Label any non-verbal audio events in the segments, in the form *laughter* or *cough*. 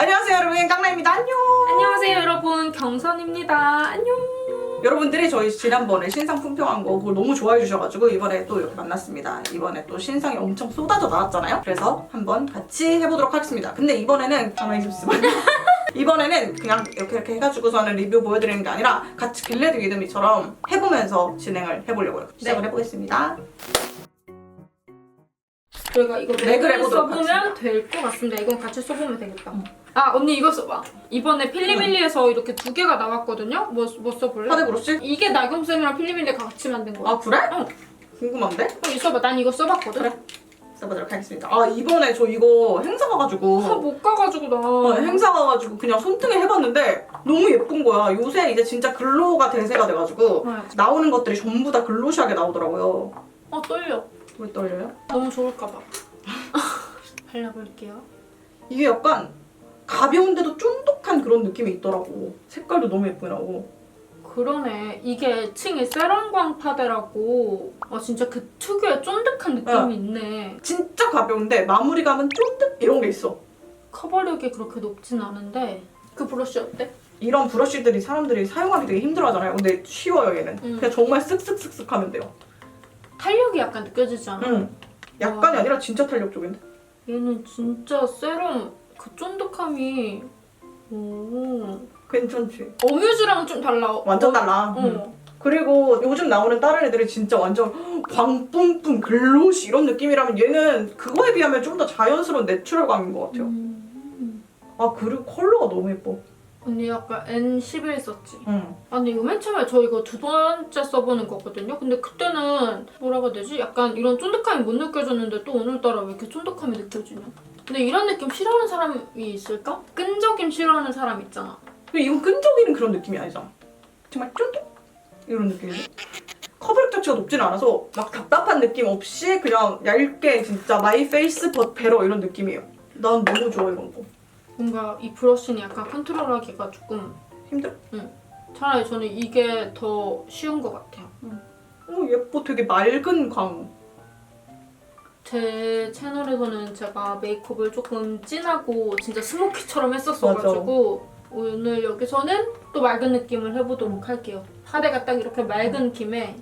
안녕하세요 여러분. 깡라입니다. 안녕. 안녕하세요 여러분. 경선입니다. 안녕. 여러분들이 저희 지난번에 신상 품평한 거 그걸 너무 좋아해 주셔가지고 이번에 또 이렇게 만났습니다. 이번에 또 신상이 엄청 쏟아져 나왔잖아요. 그래서 한번 같이 해보도록 하겠습니다. 근데 이번에는 가만히 있으면 *laughs* 이번에는 그냥 이렇게 이렇게 해가지고서는 리뷰 보여드리는 게 아니라 같이 길레드 위드미처럼 해보면서 진행을 해보려고요. 시작을 네. 해보겠습니다. 저희가 이거 맥을 맥을 해보도록 써보면 될 것 같습니다. 이건 같이 써보면 되겠다 아 언니 이거 써봐 이번에 필리밀리에서 이렇게 두 개가 나왔거든요 뭐, 뭐 써볼래? 화대 브러쉬? 이게 나경쌤이랑 필리밀리가 같이 만든 거야 아 그래? 응. 궁금한데? 어, 이거 써봐 난 이거 써봤거든 그래. 써보도록 하겠습니다 아 이번에 저 이거 행사 가가지고 아, 못 가가지고 나 어, 행사 가가지고 그냥 손등에 해봤는데 너무 예쁜 거야. 요새 이제 진짜 글로가 대세가 돼가지고 네. 나오는 것들이 전부 다 글로시하게 나오더라고요. 어 떨려 왜 떨려요? 너무 좋을까봐 *laughs* 발라볼게요 이게 약간 가벼운데도 쫀득한 그런 느낌이 있더라고. 색깔도 너무 예쁘게 나오고. 그러네 이게 층이 세란광 파데라고 아 진짜 그 특유의 쫀득한 느낌이 어. 있네 진짜 가벼운데 마무리감은 쫀득 이런 게 있어. 커버력이 그렇게 높진 않은데 그 브러쉬 어때? 이런 브러쉬들이 사람들이 사용하기 되게 힘들어하잖아요. 근데 쉬워요 얘는. 음. 그냥 정말 쓱쓱쓱쓱 하면 돼요. 탄력이 약간 느껴지지 않아? 응. 약간이 아니라 진짜 탄력 쪽인데. 얘는 진짜 세럼 그 쫀득함이 오 괜찮지? 어뮤즈랑 좀 달라 완전 어, 달라. 응. 어. 그리고 요즘 나오는 다른 애들이 진짜 완전 광뿜뿜 글로시 이런 느낌이라면 얘는 그거에 비하면 좀 더 자연스러운 내추럴감인 것 같아요. 음. 아 그리고 컬러가 너무 예뻐. 언니 아까 N11 썼지? 응. 아 근데 이거 맨 처음에 저 이거 두 번째 써보는 거거든요? 근데 그때는 뭐라고 해야 되지? 약간 이런 쫀득함이 못 느껴졌는데 또 오늘따라 왜 이렇게 쫀득함이 느껴지냐? 근데 이런 느낌 싫어하는 사람이 있을까? 끈적임 싫어하는 사람 있잖아 근데 이건 끈적이는 그런 느낌이 아니잖아. 정말 쫀득 이런 느낌인데. 커버력 자체가 높진 않아서 막 답답한 느낌 없이 그냥 얇게 진짜 마이 페이스 벗 베러 이런 느낌이에요. 난 너무 좋아 이런 거. 뭔가 이 브러쉬는 약간 컨트롤하기가 조금 힘들어. 차라리 저는 이게 더 쉬운 것 같아요 어 예뻐 되게 맑은 광. 제 채널에서는 제가 메이크업을 조금 진하고 진짜 스모키처럼 했었어가지고 오늘 여기서는 또 맑은 느낌을 해보도록 할게요. 파데가 딱 이렇게 맑은 김에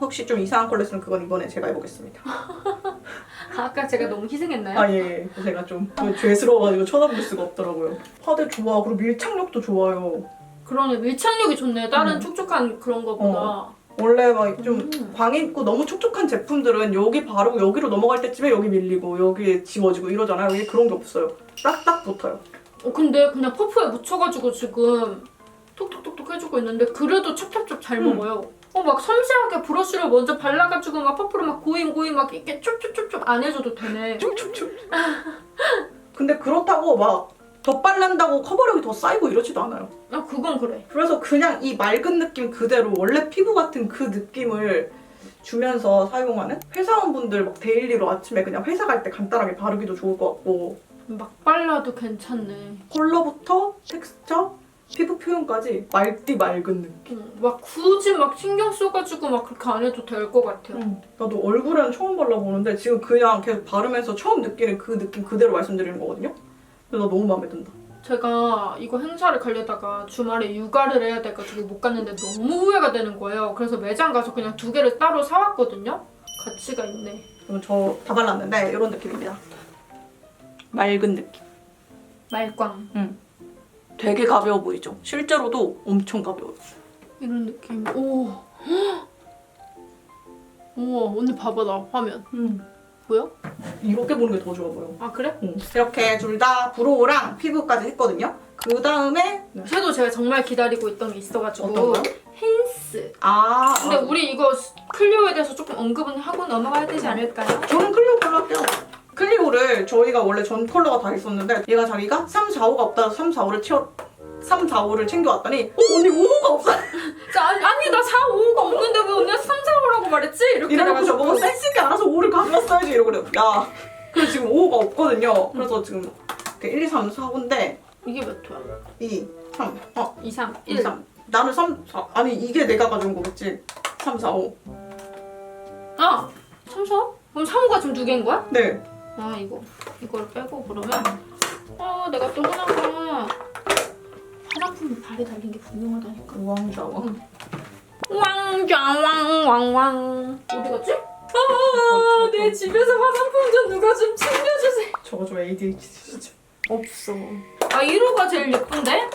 혹시 좀 이상한 컬러 있으면 그건 이번에 제가 해보겠습니다. *laughs* 아까 제가 너무 희생했나요? 아, 예, 예. 제가 좀 죄스러워가지고 쳐다볼 수가 없더라고요. 파데 좋아. 그리고 밀착력도 좋아요. 그러네 밀착력이 좋네. 다른 음. 촉촉한 그런 거보다. 원래 막좀 음. 광 있고 너무 촉촉한 제품들은 여기 바르고 여기로 넘어갈 때쯤에 여기 밀리고 여기 지워지고 이러잖아요. 여기 그런 게 없어요. 딱딱 붙어요. 어 근데 그냥 퍼프에 묻혀가지고 지금 톡톡톡톡 해주고 있는데 그래도 찹찹찹 잘 음. 먹어요. 어 막 섬세하게 브러쉬를 먼저 발라가지고 막 퍼프를 막 고임 고임 막 이렇게 쭉쭉쭉쭉 안 해줘도 되네. 쭉쭉쭉. 근데 그렇다고 막 덧바른다고 커버력이 더 쌓이고 이러지도 않아요. 아 그건 그래. 그래서 그냥 이 맑은 느낌 그대로 원래 피부 같은 그 느낌을 주면서 사용하는 회사원분들 막 데일리로 아침에 그냥 회사 갈 때 간단하게 바르기도 좋을 것 같고 막 발라도 괜찮네. 컬러부터 텍스처, 피부 표현까지 맑디 맑은 느낌. 음, 막 굳이 막 신경 써가지고 막 그렇게 안 해도 될 것 같아요. 나도 얼굴에는 처음 발라보는데 지금 그냥 계속 바르면서 처음 느끼는 그 느낌 그대로 말씀드리는 거거든요. 그래서 나 너무 마음에 든다. 제가 이거 행사를 가려다가 주말에 육아를 해야 돼가지고 못 갔는데 너무 후회가 되는 거예요. 그래서 매장 가서 그냥 두 개를 따로 사왔거든요. 가치가 있네. 그럼 저다 발랐는데 이런 느낌입니다. 맑은 느낌. 말광 되게 가벼워 보이죠? 실제로도 엄청 가벼워요. 이런 느낌. 오. 헉! *gasps* 우와 언니 봐봐 나 화면 보여? 이렇게 보는 게 더 좋아 보여. 아 그래? 이렇게 둘 다 브로우랑 피부까지 했거든요. 그 다음에 섀도우 제가 정말 기다리고 있던 게 있어가지고 어떤 거요? 헨스. 아, 근데 우리 이거 클리오에 대해서 조금 언급은 하고 넘어가야 되지 않을까요? 저는 클리오 컬러 할게요. 클리오를 저희가 원래 전 컬러가 다 있었는데 얘가 자기가 3, 4, 5가 없다 3, 4, 5를 채워 3, 4, 5를 챙겨왔더니 어 언니 5호가 없어 *laughs* 자, 아니, 아니 나 4, 5가 없는데 왜 언니가 3, 4, 5라고 말했지? 이렇게 이래놓고 저보고 센스 있게 알아서 5를 가져왔어야지 이러고 그래요 야 그래서 지금 5호가 없거든요 그래서 지금 이렇게 1, 2, 3, 4, 5인데 이게 몇 호야? 2, 3, 어 2, 3, 1, 1 3 나는 3, 4 아니 이게 내가 가져온 거겠지 3, 4, 5 아! 3, 4? 그럼 3, 5가 지금 두 개인 거야? 네. 아 이거 이걸 빼고 그러면 아 내가 또 하나가 화장품이 발에 달린 게 분명하다니까. 우왕좌왕. 왕좌왕왕왕 어디 갔지? 아, 내 집에서 화장품 좀 누가 좀 챙겨주세요. 저거 저 ADHD 진짜. 없어. 아 1호가 제일 예쁜데?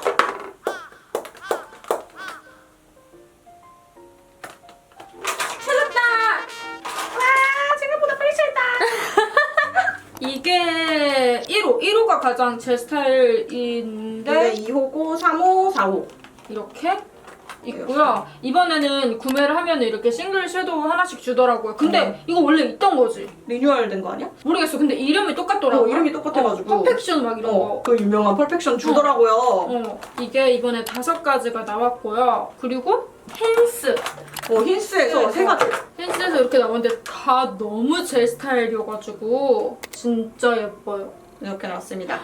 찾았다. 아 생각보다 빨리 찰다. 이게 1호, 1호가 가장 제 스타일인데 네 2호고 3호 4호. 이렇게 있고요. 이번에는 구매를 하면 이렇게 싱글 섀도우 하나씩 주더라고요. 근데 음. 이거 원래 있던 거지. 리뉴얼 된 거 아니야? 모르겠어. 근데 이름이 똑같더라고요. 어, 이름이 똑같아가지고. 어, 퍼펙션 막 이런 어, 거. 그 유명한 퍼펙션 주더라고요. 어, 이게 이번에 다섯 가지가 나왔고요. 그리고 힌스. 어, 힌스에서 네, 세 가지. 힌스에서 이렇게 나왔는데 다 너무 제 스타일이어가지고 진짜 예뻐요. 이렇게 나왔습니다.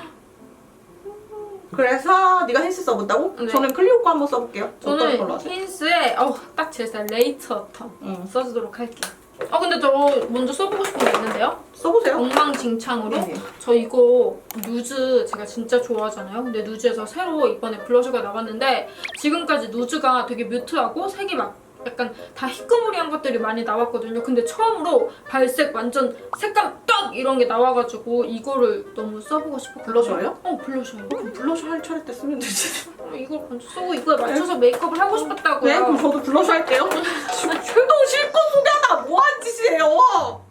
그래서 네가 힌스 써본다고? 네. 저는 클리오 거 한번 써볼게요. 어떤 걸로 저는 하세요? 힌스에 어, 딱제 스타일 레이터 턴 응. 써주도록 할게요. 아 근데 저 먼저 써보고 싶은 게 있는데요. 써보세요. 엉망진창으로 네. 저 이거 누즈 제가 진짜 좋아하잖아요. 근데 누즈에서 새로 이번에 블러셔가 나왔는데 지금까지 누즈가 되게 뮤트하고 색이 막 약간 다 희끄무리한 것들이 많이 나왔거든요. 근데 처음으로 발색 완전 색감 딱 이런 게 나와가지고 이거를 너무 써보고 싶었거든요. 블러셔예요? 어 블러셔요. 그럼 블러셔 할 차례 때 쓰면 되지. 어, 이걸 먼저 쓰고 이거에 맞춰서 메이크업을 하고 싶었다고요. 네, 그럼 저도 블러셔 할게요. *laughs* 지금 섀도우 실컷 소개하다가 뭐하는 짓이에요?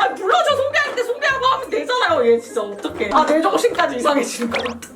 아, 블러셔 소개할 때 소개하고 하면 되잖아요. 얘 진짜 어떡해. 아, 내 정신까지 이상해지는 거 같아.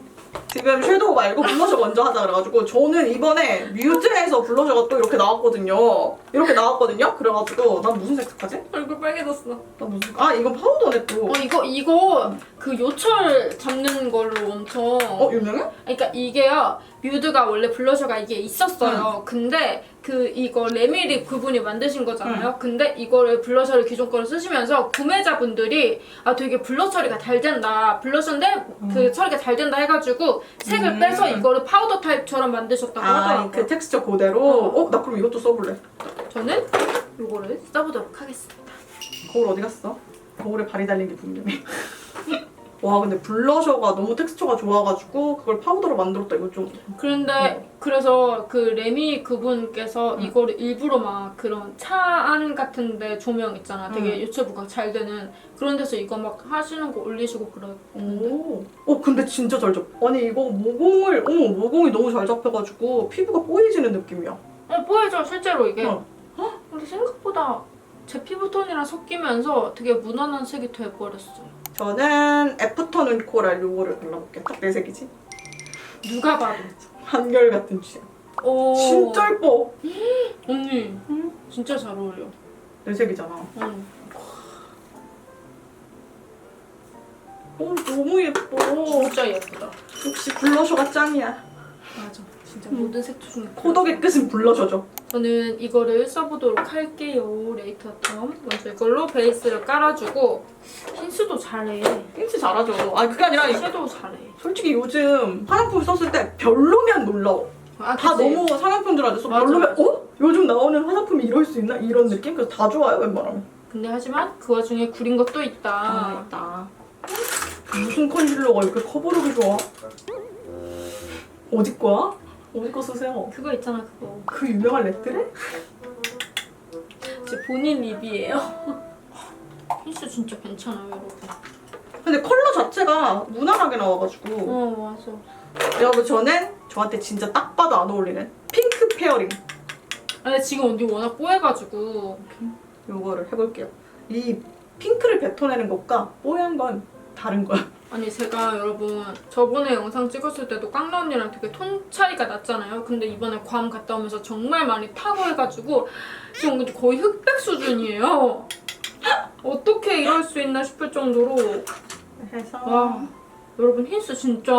지금 섀도우 말고 블러셔 먼저 하자 그래가지고 저는 이번에 뮤즈에서 블러셔가 또 이렇게 나왔거든요. 이렇게 나왔거든요. 그래가지고 난 무슨 색 색하지? 얼굴 빨개졌어. 나 무슨 아 이건 파우더네 또. 어 이거 이거 그 요철 잡는 걸로 엄청 어 유명해? 그러니까 이게요 뮤드가 원래 블러셔가 이게 있었어요. 근데 그 이거 레미립 그분이 만드신 거잖아요. 근데 이거를 블러셔를 기존 거를 쓰시면서 구매자분들이 아 되게 블러 처리가 잘 된다. 블러셔인데 그 처리가 잘 된다 해가지고 색을 음. 빼서 이거를 파우더 타입처럼 만드셨다고 하더라고요. 아그 텍스처 그대로. 어. 어나 그럼 이것도 써볼래. 저는 이거를 써보도록 하겠습니다. 거울 어디 갔어? 거울에 발이 달린 게 분명해. *laughs* 와 근데 블러셔가 너무 텍스처가 좋아가지고 그걸 파우더로 만들었다 이거 좀 그런데 그래서 그 레미 그분께서 음. 이거를 일부러 막 그런 차 안 같은데 조명 있잖아. 되게 음. 유튜브가 잘 되는 그런 데서 이거 막 하시는 거 올리시고. 오. 어 근데 진짜 잘 잡. 아니 이거 모공을 어머 모공이 너무 잘 잡혀가지고 피부가 뽀얘지는 느낌이야. 어 보여줘 실제로 이게. 어. 헉, 근데 생각보다 제 피부톤이랑 섞이면서 되게 무난한 색이 돼버렸어요. 저는 애프터 눈 코랄 요거를 발라볼게요. 딱 내 색이지? 누가 봐도. 한결 같은 취향. 오. 진짜 예뻐. 언니 응? 진짜 잘 어울려. 내 색이잖아. 응. 어 너무 예뻐. 진짜 예쁘다. 역시 블러셔가 짱이야. 맞아. 진짜 음. 모든 색조 중에 코덕의 끝은 블러셔죠. 저는 이거를 써보도록 할게요. 레이터 텀. 먼저 이걸로 베이스를 깔아주고 핀스도 잘해. 핀스 잘하죠. 아 그게 아니라 이- 섀도우 잘해. 솔직히 요즘 화장품 썼을 때 별로면 놀라워. 아, 다 그치? 너무 상향평준화돼서 맞아, 별로면 맞아. 어? 요즘 나오는 화장품이 이럴 수 있나? 이런 느낌? 그래서 다 좋아요 웬만하면. 근데 하지만 그 와중에 구린 것도 있다. 아, 있다. 무슨 컨실러가 이렇게 커버력이 좋아? 어디 거야? 어디 거 쓰세요? 그거 있잖아 그거. 그 유명한 랩들에? 제 본인 립이에요. *laughs* 핀스 진짜 괜찮아요 여러분. 근데 컬러 자체가 무난하게 나와가지고 어 맞아. 여러분 저는 저한테 진짜 딱 봐도 안 어울리는 핑크 페어링 아, 근데 지금 언니 워낙 뽀해가지고 요거를 해볼게요. 이 핑크를 뱉어내는 것과 뽀얀 건 다른 거야. 아니 제가 여러분 저번에 영상 찍었을 때도 깡나 언니랑 되게 톤 차이가 났잖아요. 근데 이번에 괌 갔다 오면서 정말 많이 타고 해가지고 지금 거의 흑백 수준이에요. 어떻게 이럴 수 있나 싶을 정도로 해서 와 여러분 힌스 진짜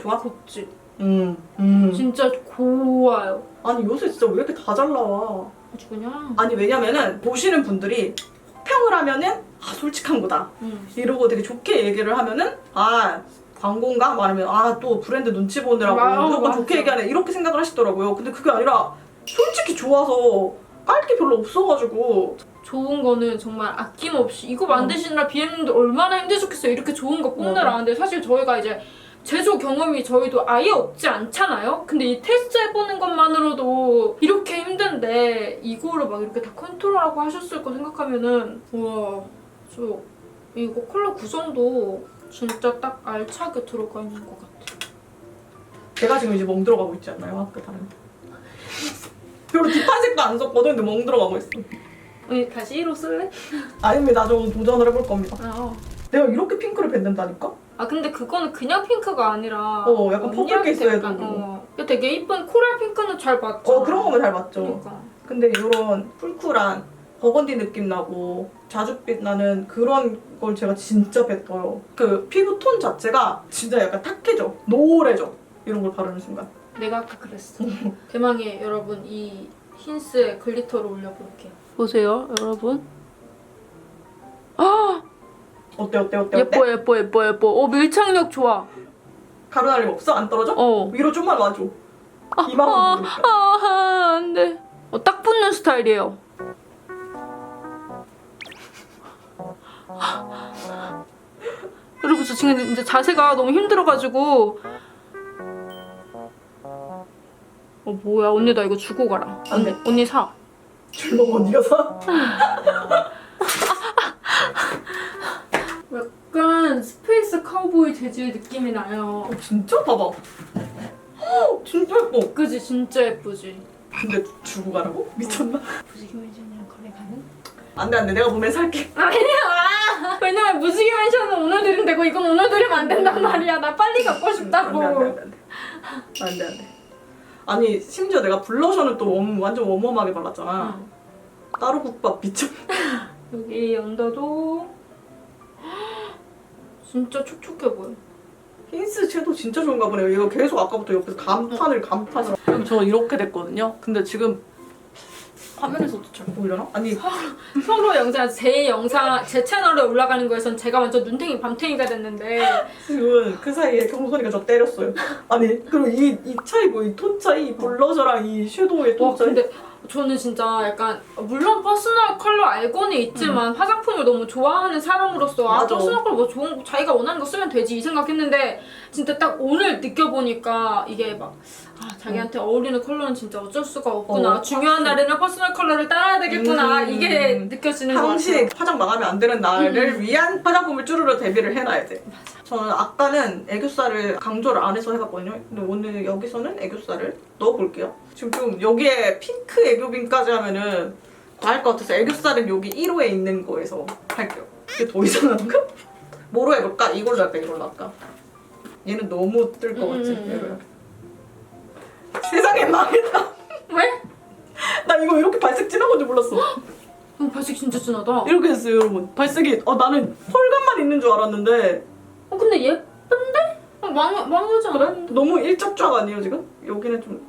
좋아? 곱지 음, 음. 진짜 고와요. 아니 요새 진짜 왜 이렇게 다 잘 나와? 아주 그냥 아니 왜냐면은 보시는 분들이 혹 평을 하면은 아 솔직한 거다 음. 이러고 되게 좋게 얘기를 하면은 아 광고인가 말하면 아 또 브랜드 눈치 보느라고 맞아, 무조건 맞아. 좋게 얘기하네 이렇게 생각을 하시더라고요. 근데 그게 아니라 솔직히 좋아서 깔 게 별로 없어가지고 좋은 거는 정말 아낌없이 이거 만드시느라 비엠님들 얼마나 힘드셨겠어요. 이렇게 좋은 거. 근데 사실 저희가 이제 제조 경험이 저희도 아예 없지 않잖아요. 근데 이 테스트 해보는 것만으로도 이렇게 힘든데 이거를 막 이렇게 다 컨트롤하고 하셨을 거 생각하면은 우와 저 이거 컬러 구성도 진짜 딱 알차게 들어가 있는 것 같아. 제가 지금 이제 멍 들어가고 있지 않나요? 학교 다니는 별로 딥한 색도 안 썼거든 근데 멍 들어가고 있어 언니 다시 1호 쓸래? 아닙니다 저 도전을 해볼 겁니다 아, 내가 이렇게 핑크를 뱉는다니까? 아 근데 그거는 그냥 핑크가 아니라 어, 약간 퍼플게 있어야 약간, 되고. 어. 되게 이쁜 코랄 핑크는 잘 맞죠? 어 그런 거면 잘 맞죠 그러니까. 근데 이런 쿨쿨한 버건디 느낌 나고 자줏빛 나는 그런 걸 제가 진짜 뱉어요 그 피부 톤 자체가 진짜 약간 탁해져 노래져 이런 걸 바르는 순간 내가 아까 그랬어. *laughs* 대망의 여러분 이 힌스에 글리터를 올려볼게요. 보세요, 여러분. 아 어때 어때 어때 어때? 예뻐 예뻐 예뻐 예뻐. 어 밀착력 좋아. 가루 날림 없어? 안 떨어져? 어. 위로 좀만 와줘 이만큼 아, 보니까 아 안돼. 어, 딱 붙는 스타일이에요. 여러분 저 지금 이제 자세가 너무 힘들어가지고 어 뭐야 언니 나 이거 주고 가라 안 돼. 언니 사 줄로 어디가 사? *laughs* 약간 스페이스 카우보이 재질 느낌이 나요. 어, 진짜? 봐봐. 헉, 진짜 예뻐. 그지? 진짜 예쁘지. 근데 주고 가라고? 미쳤나? 무지개 맨션이랑 거래 가능? 안돼 안돼. 내가 보면 살게. *laughs* 아니야. 왜냐면 무지개 맨션은 오늘 드리면 되고 이건 오늘 드리면 안 된단 말이야. 나 빨리 갖고 싶다고. 안돼 안돼 안돼 안돼. 안돼 아니 심지어 내가 블러셔는 또 웜, 완전 웜웜하게 발랐잖아. 응. 따로 국밥 미쳤 *laughs* 여기 언더도 진짜 촉촉해 보여. 힌스 섀도우 진짜 좋은가 보네요. 이거 계속 아까부터 옆에서 감탄을 감탄을 저 이렇게 됐거든요. 근데 지금 화면에서도 잘 보이려나? 아니. 서로 영상 제 영상 제 채널에 올라가는 거에선 제가 완전 눈탱이 밤탱이가 됐는데. 지금 그 사이에 경선이가 저 때렸어요. 아니 그리고 이, 이 차이 뭐이 톤 차이 이 블러셔랑 이 섀도우의 톤와 차이? 근데 저는 진짜 약간 물론 퍼스널 컬러 알고는 있지만 화장품을 너무 좋아하는 사람으로서 아 맞아. 퍼스널 컬러 뭐 좋은 거 자기가 원하는 거 쓰면 되지 이 생각했는데 진짜 딱 오늘 느껴보니까 이게 막 아, 자기한테 어울리는 컬러는 진짜 어쩔 수가 없구나 어, 중요한 날에는 퍼스널 컬러를 따라야 되겠구나 음. 이게 느껴지는 것 같아요. 항시 화장 망하면 안 되는 날을 음. 위한 화장품을 쭈르르 대비를 해놔야 돼. 저는 아까는 애교살을 강조를 안 해서 해봤거든요. 근데 오늘 여기서는 애교살을 넣어볼게요. 지금 좀 여기에 핑크 애교빔까지 하면은 과할 것 같아서 애교살은 여기 1호에 있는 거에서 할게요. 이게 더 이상한가? 뭐로 해볼까? 이걸로 할까? 이걸로 할까? 얘는 너무 뜰 것 같지? 음, 음, 얘로 해볼까? 세상에 망했다. 왜? 나 이거 이렇게 발색 진한 건지 몰랐어. 어, 발색 진짜 진하다. 이렇게 됐어요 여러분 발색이 어 나는 펄감만 있는 줄 알았는데 어, 근데 예쁜데? 어, 망, 망하지 않았는데? 너무 일적쫙 아니에요 지금? 여기는 좀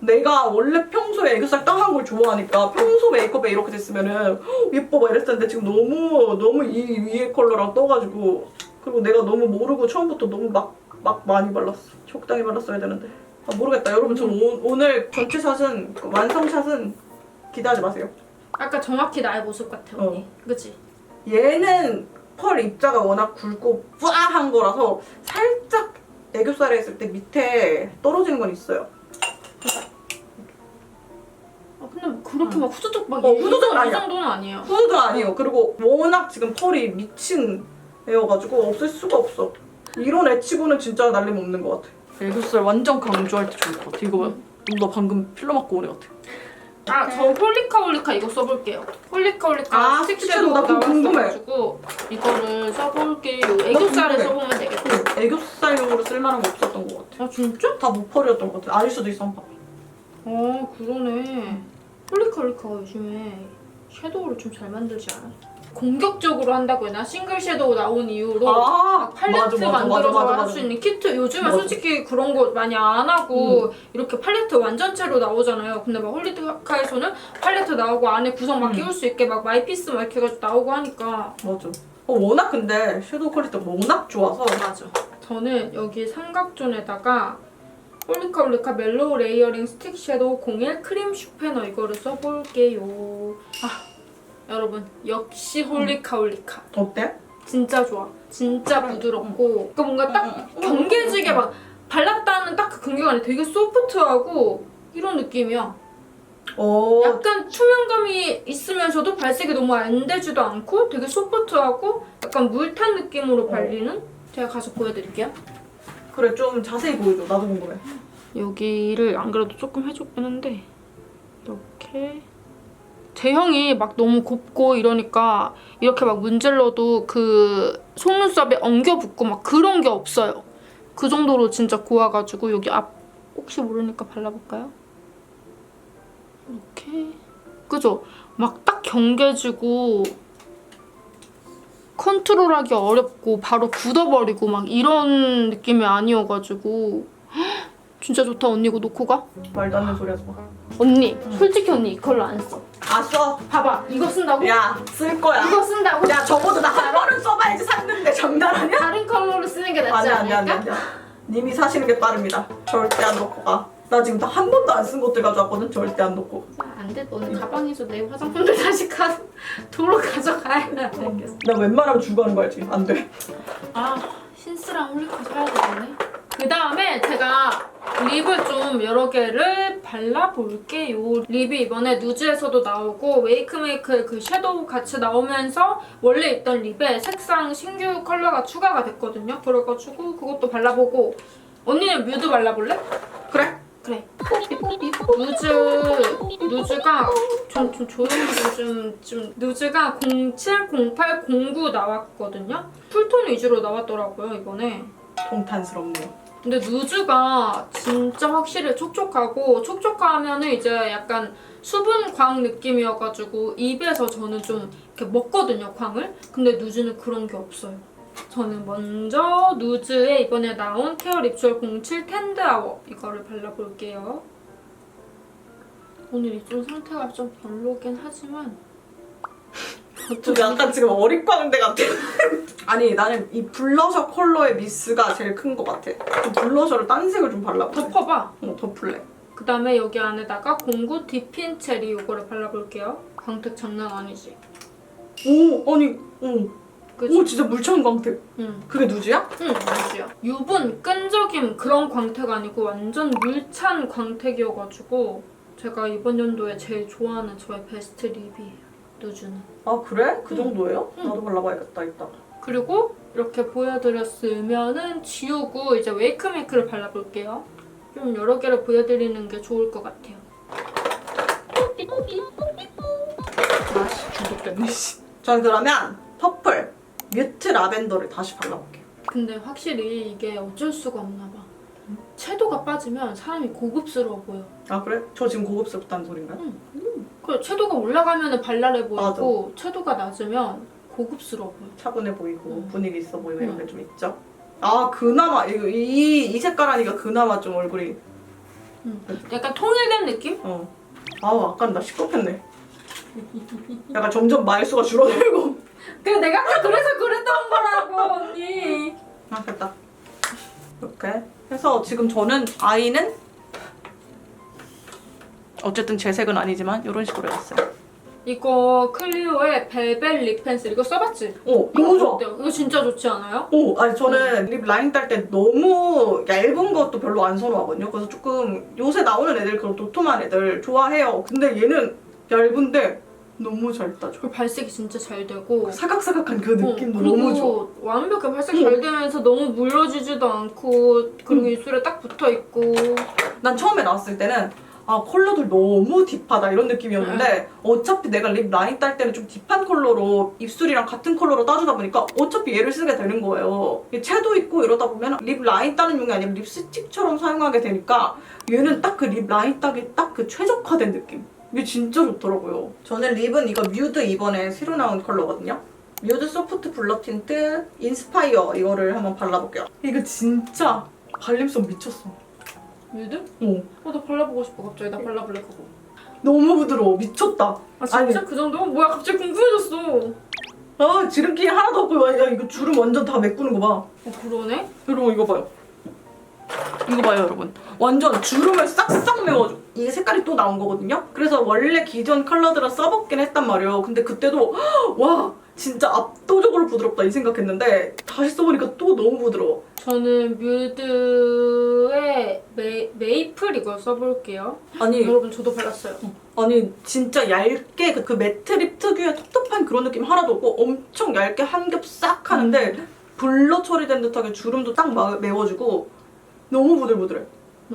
내가 원래 평소에 애교살 땅한 걸 좋아하니까 평소 메이크업에 이렇게 됐으면은 "헉, 예뻐 막 이랬었는데 지금 너무 너무 이 위에 컬러랑 떠가지고 그리고 내가 너무 모르고 처음부터 너무 막 막 많이 발랐어 적당히 발랐어야 되는데 아, 모르겠다 여러분 저 오, 오늘 전체 샷은 그 완성 샷은 기대하지 마세요 아까 정확히 나의 모습 같아 언니. 어. 그치? 얘는 펄 입자가 워낙 굵고 뿌아한 거라서 살짝 애교살에 했을 때 밑에 떨어지는 건 있어요. 아 근데 뭐 그렇게 막 후두둑 막 어, 이- 후두둑은 이 아니야. 정도는 아니에요. 후드도 아니에요. 그리고 워낙 지금 펄이 미친 애여가지고 없을 수가 없어. 이런 애 치고는 진짜 날림 없는 것 같아. 애교살 완전 강조할 때 좋을 것 같아. 이거 봐. 나 방금 필러 맞고 온애 같아. 아 저 홀리카 홀리카 이거 써볼게요. 홀리카 홀리카 아, 스틱 스틱 섀도우 섀도우 나 그거 궁금해. 나왔어가지고 이거를 써볼게요. 애교살에 궁금해. 써보면 되겠다. 애교살용으로 쓸만한 거 없었던 것 같아. 아 진짜? 다 무펄이었던 것 같아. 아닐 수도 있어. 한번 봐봐. 어 그러네. 홀리카 홀리카가 요즘에 섀도우를 좀 잘 만들지 않아? 공격적으로 한다고 해나 싱글 섀도우 나온 이후로 아, 막 팔레트 만들어서 할수 있는 키트 요즘에 맞아. 솔직히 그런 거 많이 안 하고 이렇게 팔레트 완전체로 나오잖아요. 근데 막 홀리카에서는 팔레트 나오고 안에 구성 막 음. 끼울 수 있게 막 마이피스 막 이렇게 해가지고 나오고 하니까 맞아. 어, 워낙 근데 섀도우 퀄리티가 워낙 좋아서 맞아. 저는 여기 삼각존에다가 홀리카 홀리카 멜로우 레이어링 스틱 섀도우 01 크림 슈페너 이거를 써볼게요. 아 여러분 역시 홀리카 홀리카 어때? 진짜 좋아. 진짜 부드럽고 그러니까 뭔가 딱 경계지게 막 발랐다는 딱그 경계감이 되게 소프트하고 이런 느낌이야. 어, 약간 투명감이 있으면서도 발색이 너무 안 되지도 않고 되게 소프트하고 약간 물 탄 느낌으로 발리는 제가 가서 보여드릴게요. 그래 좀 자세히 보여줘. 나도 궁금해. 여기를 안 그래도 조금 해줬긴 한데 이렇게 제형이 막 너무 곱고 이러니까 이렇게 막 문질러도 그 속눈썹에 엉겨 붙고 막 그런 게 없어요. 그 정도로 진짜 고와가지고 여기 앞 혹시 모르니까 발라볼까요? 이렇게 그죠? 막 딱 경계지고 컨트롤하기 어렵고 바로 굳어버리고 막 이런 느낌이 아니어가지고 진짜 좋다 언니 이거 놓고 가? 말도 안 되는 소리 하지 마. 언니 솔직히 언니 이걸로 안 써. 아 써. 봐봐 이거 쓴다고? 야, 쓸 거야. 이거 쓴다고? 야, 적어도 나 한 번은 써봐야지 샀는데 장난하냐? 다른 컬러로 쓰는 게 낫지 안돼 안돼 않을까? 안돼. 님이 사시는 게 빠릅니다. 절대 안 놓고 가. 나 지금 다 한 번도 안 쓴 것들 가져왔거든. 절대 안 놓고. 안돼 너는 가방에서 내 화장품들 다시 가 도로 가져가야 돼. 나 웬만하면 주고 하는 거 알지? 안 돼. 아 신스랑 홀리카 사야 되겠네. 그 다음에 제가 립을 좀 여러 개를 발라볼게요. 립이 이번에 누즈에서도 나오고 웨이크메이크의 그 섀도우 같이 나오면서 원래 있던 립에 색상 신규 컬러가 추가가 됐거든요. 그래가지고 그것도 발라보고 언니는 뮤드 발라볼래? 그래? 그래. 누즈 누즈가 좀, 좀 조용히 좀, 좀 누즈가 07, 08, 09 나왔거든요. 쿨톤 위주로 나왔더라고요 이번에. 통탄스럽네요. 근데 누즈가 진짜 확실히 촉촉하고 촉촉하면은 이제 약간 수분 광 느낌이어가지고 입에서 저는 좀 이렇게 먹거든요 광을. 근데 누즈는 그런 게 없어요. 저는 먼저 누즈에 이번에 나온 케어 립솔 07 텐드 아워 이거를 발라볼게요. 오늘 이쪽 상태가 좀 별로긴 하지만 좀 약간 지금 어릿광대 같아. 아니 나는 이 블러셔 컬러의 미스가 제일 큰 것 같아. 좀 블러셔를 딴 색을 좀 발라볼래? 덮어봐. 어, 덮을래. 그 다음에 여기 안에다가 공구 디핀 체리 이거를 발라볼게요. 광택 장난 아니지? 오, 아니, 오, 그치? 오 진짜 물찬 광택. 응. 그게 누즈야? 응, 맞아요. 유분, 끈적임 그런 광택 아니고 완전 물찬 광택이어가지고 제가 이번 연도에 제일 좋아하는 저의 베스트 립이에요. 누즈는. 아 그래? 그 응. 정도예요? 응. 나도 발라봐야겠다 이따. 그리고 이렇게 보여드렸으면은 지우고 이제 웨이크메이크를 발라볼게요. 좀 여러 개를 보여드리는 게 좋을 것 같아요. 아씨 중독됐네 씨. 전 그러면 퍼플 뮤트 라벤더를 다시 발라볼게요. 근데 확실히 이게 어쩔 수가 없나 봐. 채도가 빠지면 사람이 고급스러워 보여. 아 그래? 저 지금 고급스럽다는 소린가요? 그래, 채도가 올라가면 발랄해 보이고 채도가 낮으면 고급스러워 보여. 차분해 보이고 응. 분위기 있어 보이고 응. 이런 게 좀 있죠. 아 그나마 이거 이, 이 색깔 하니까 그나마 좀 얼굴이 약간 통일된 느낌? 어. 아우 아까 나 시끄럽겠네. 약간 점점 말수가 줄어들고. *laughs* 그 내가 아까 그래서 그랬던 거라고 언니. 아 됐다. 이렇게 해서 지금 저는 아이는 어쨌든 제 색은 아니지만 이런 식으로 했어요. 이거 클리오의 벨벳 립 펜슬 이거 써봤지? 오 너무 좋아. 어때요? 이거 진짜 좋지 않아요? 오, 아니 저는 립 라인 딸 때 너무 얇은 것도 별로 안 선호하거든요. 그래서 조금 요새 나오는 애들 그런 도톰한 애들 좋아해요. 근데 얘는 얇은데 너무 잘 따줘. 그리고 발색이 진짜 잘 되고 사각사각한 그 느낌도 어, 그리고 너무 좋아. 완벽하게 발색 응. 잘 되면서 너무 물러지지도 않고 그리고 입술에 딱 붙어 있고 난 처음에 나왔을 때는 아 컬러들 너무 딥하다 이런 느낌이었는데 어차피 내가 립 라인 딸 때는 좀 딥한 컬러로 입술이랑 같은 컬러로 따주다 보니까 어차피 얘를 쓰게 되는 거예요. 채도 있고 이러다 보면 립 라인 따는 용이 아니라 립스틱처럼 사용하게 되니까 얘는 딱 그 립 라인 따기 딱 그 최적화된 느낌. 이게 진짜 좋더라고요. 저는 립은 이거 뮤드 이번에 새로 나온 컬러거든요. 뮤드 소프트 블러 틴트 인스파이어 이거를 한번 발라볼게요. 이거 진짜 발림성 미쳤어. 뮤드? 어. 어, 나 발라보고 싶어 갑자기 나 발라볼래 그거 너무 부드러워 미쳤다 아 진짜? 아니. 그 정도? 뭐야 갑자기 궁금해졌어 아 지름길 하나도 없고 야 이거 주름 완전 다 메꾸는 거봐 어 그러네? 여러분 이거 봐요 이거 봐요 여러분. 완전 주름을 싹싹 메워줘. 이게 색깔이 또 나온 거거든요? 그래서 원래 기존 컬러들은 써먹긴 했단 말이에요. 근데 그때도 *gasps* 와 진짜 압도적으로 부드럽다 이 생각했는데 다시 써보니까 또 너무 부드러워. 저는 뮤드의 메, 메이플 이걸 써볼게요. 아니 여러분 저도 발랐어요. 아니 진짜 얇게 그, 그 매트립 특유의 텁텁한 그런 느낌 하나도 없고 엄청 얇게 한 겹 싹 하는데 블러 처리된 듯하게 주름도 딱 마- 메워주고 너무 부들부들해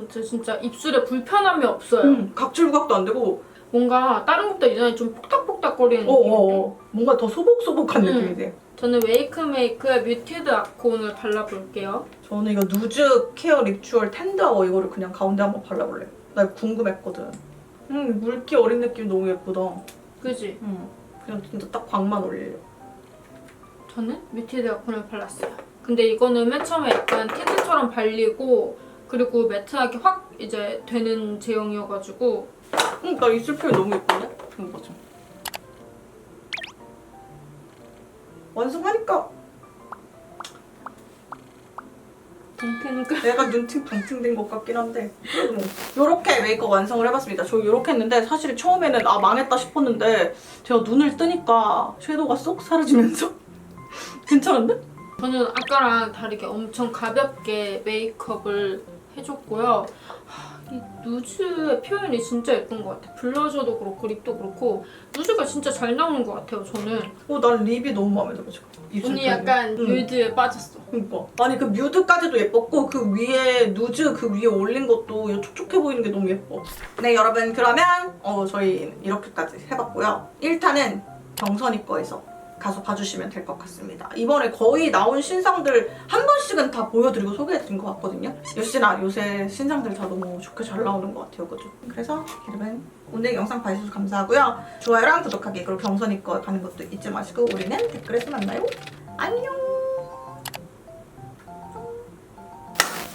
진짜 진짜 입술에 불편함이 없어요. 음, 각질 부각도 안 되고 뭔가 다른 것보다 이전에 좀 폭닥폭닥거리는 느낌. 어 어 뭔가 더 소복소복한 음. 느낌이지 저는 웨이크메이크의 뮤티드 아콘을 발라볼게요. 저는 이거 누즈 케어 립추얼 텐드아워 이거를 그냥 가운데 한번 발라볼래 나 이거 궁금했거든 음 물기 어린 느낌 너무 예쁘다 그지? 음 그냥 진짜 딱 광만 올려 저는 뮤티드 아콘을 발랐어요. 근데 이거는 맨 처음에 약간 틴트처럼 발리고 그리고 매트하게 확 이제 되는 제형이어가지고 응, 나 입술 표현 너무 예쁜데? 이거 보자. 완성하니까 동태니까 내가 눈팅 방팅된 것 같긴 한데 이렇게 메이크업 완성을 해봤습니다. 저 이렇게 했는데 사실 처음에는 아 망했다 싶었는데 제가 눈을 뜨니까 섀도우가 쏙 사라지면서 *laughs* 괜찮은데? 저는 아까랑 다르게 엄청 가볍게 메이크업을 해줬고요. 하, 이 누즈의 표현이 진짜 예쁜 것 같아요. 블러셔도 그렇고 립도 그렇고 누즈가 진짜 잘 나오는 것 같아요. 저는 어, 난 립이 너무 마음에 들어 지금. 입술 언니 표현이. 약간 응. 뮤드에 빠졌어. 그러니까 아니 그 뮤드까지도 예뻤고 그 위에 누즈 그 위에 올린 것도 이 촉촉해 보이는 게 너무 예뻐. 네 여러분 그러면 어 저희 이렇게까지 해봤고요. 1탄은 정선이 거에서 가서 봐주시면 될 것 같습니다. 이번에 거의 나온 신상들 한 번씩은 다 보여드리고 소개해드린 것 같거든요. 역시나 요새 신상들 다 너무 좋게 잘 나오는 것 같아요, 그죠? 그래서 여러분 오늘 영상 봐주셔서 감사하고요. 좋아요랑 구독하기 그리고 경선이 거 가는 것도 잊지 마시고 우리는 댓글에서 만나요. 안녕.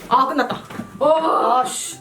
아 끝났다. 와, 아 씨